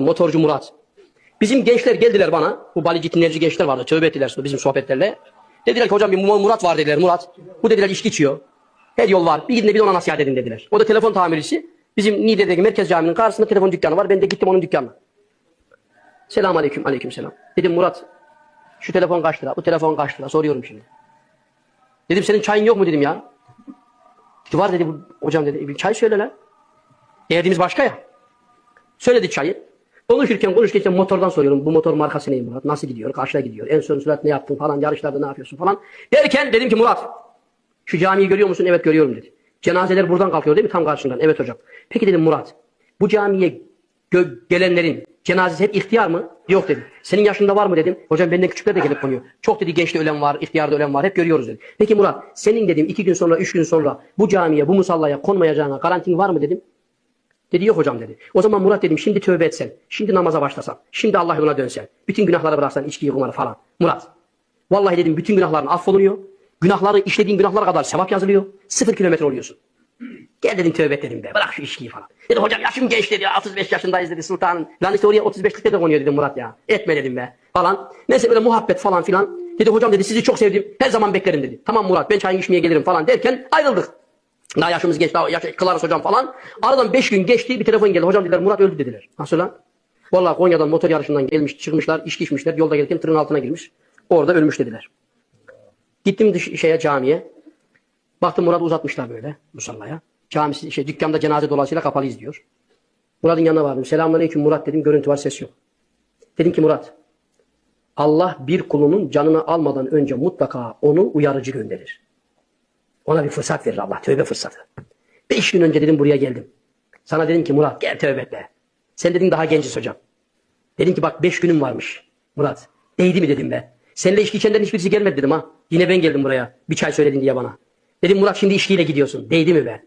Motorcu Murat. Bizim gençler geldiler bana. Bu balici dinleyici gençler vardı. Tövbe ettiler bizim sohbetlerle. Dediler ki hocam bir Murat var dediler Murat. Bu dediler içki içiyor. Her yol var. Bir gidin de bir ona nasihat edin dediler. O da telefon tamircisi. Bizim Niğde'deki merkez caminin karşısında telefon dükkanı var. Ben de gittim onun dükkanına. Selamun aleyküm aleyküm selam. Dedim Murat şu telefon kaç lira? Bu telefon kaç lira? Soruyorum şimdi. Dedim senin çayın yok mu dedim ya. Dedi var dedi hocam dedi. "E, Bir çay söyle lan. Derdimiz başka ya. Söyledi çayı. Konuşurken konuşurken motordan soruyorum. Bu motor markası ne Murat? Nasıl gidiyor? Kaçta gidiyor? En son sürat ne yaptın falan? Yarışlarda ne yapıyorsun falan. Derken dedim ki Murat şu camiyi görüyor musun? Evet görüyorum dedi. Cenazeler buradan kalkıyor değil mi? Tam karşından. Evet hocam. Peki dedim Murat bu camiye gelenlerin cenazesi hep ihtiyar mı? Yok dedi. Senin yaşında var mı dedim. Hocam benden küçükler de gelip konuyor. Çok dedi gençte ölen var, ihtiyarda ölen var. Hep görüyoruz dedi. Peki Murat senin dedim iki gün sonra, üç gün sonra bu camiye, bu musallaya konmayacağına garantin var mı dedim. Dedi yok hocam dedi. O zaman Murat dedim şimdi tövbe etsen, şimdi namaza başlasan, şimdi Allah yoluna dönsen, bütün günahları bıraksan, içkiyi, kumarı falan. Murat, vallahi dedim bütün günahların affolunuyor. Günahları, işlediğin günahlara kadar sevap yazılıyor. Sıfır kilometre oluyorsun. Gel dedim tövbe et dedim be. Bırak şu içkiyi falan. Dedi hocam yaşım genç dedi. 35 yaşındayız dedi sultanın. Lan işte oraya 35'likte de konuyor dedim Murat ya. Etme dedim be. Falan. Neyse böyle muhabbet falan filan. Dedi hocam dedi sizi çok sevdim. Her zaman beklerim dedi. Tamam Murat ben çay içmeye gelirim falan derken ayrıldık. Daha yaşımız geç, daha yaş, kılarız hocam falan. Aradan 5 gün geçti, bir telefon geldi. Hocam dediler Murat öldü dediler. Nasıl lan? Vallahi Konya'dan motor yarışından gelmiş, çıkmışlar, içki içmişler. Yolda gelirken tırın altına girmiş. Orada ölmüş dediler. Gittim dış, şeye camiye. Baktım Murat'ı uzatmışlar böyle musallaya. Camisi, şey, dükkanda cenaze dolayısıyla kapalı izliyor. Murat'ın yanına vardım. Selamünaleyküm Murat dedim. Görüntü var ses yok. Dedim ki Murat Allah bir kulunun canını almadan önce mutlaka onu uyarıcı gönderir. Ona bir fırsat verir Allah. Tövbe fırsatı. Beş gün önce dedim buraya geldim. Sana dedim ki Murat gel tövbe be. Sen dedin daha genciz hocam. Dedim ki bak beş günüm varmış. Murat değdi mi dedim be. Seninle içki içenden hiçbirisi gelmedi dedim ha. Yine ben geldim buraya. Bir çay söyledin diye bana. Dedim Murat şimdi içkiyle gidiyorsun. Değdi mi be?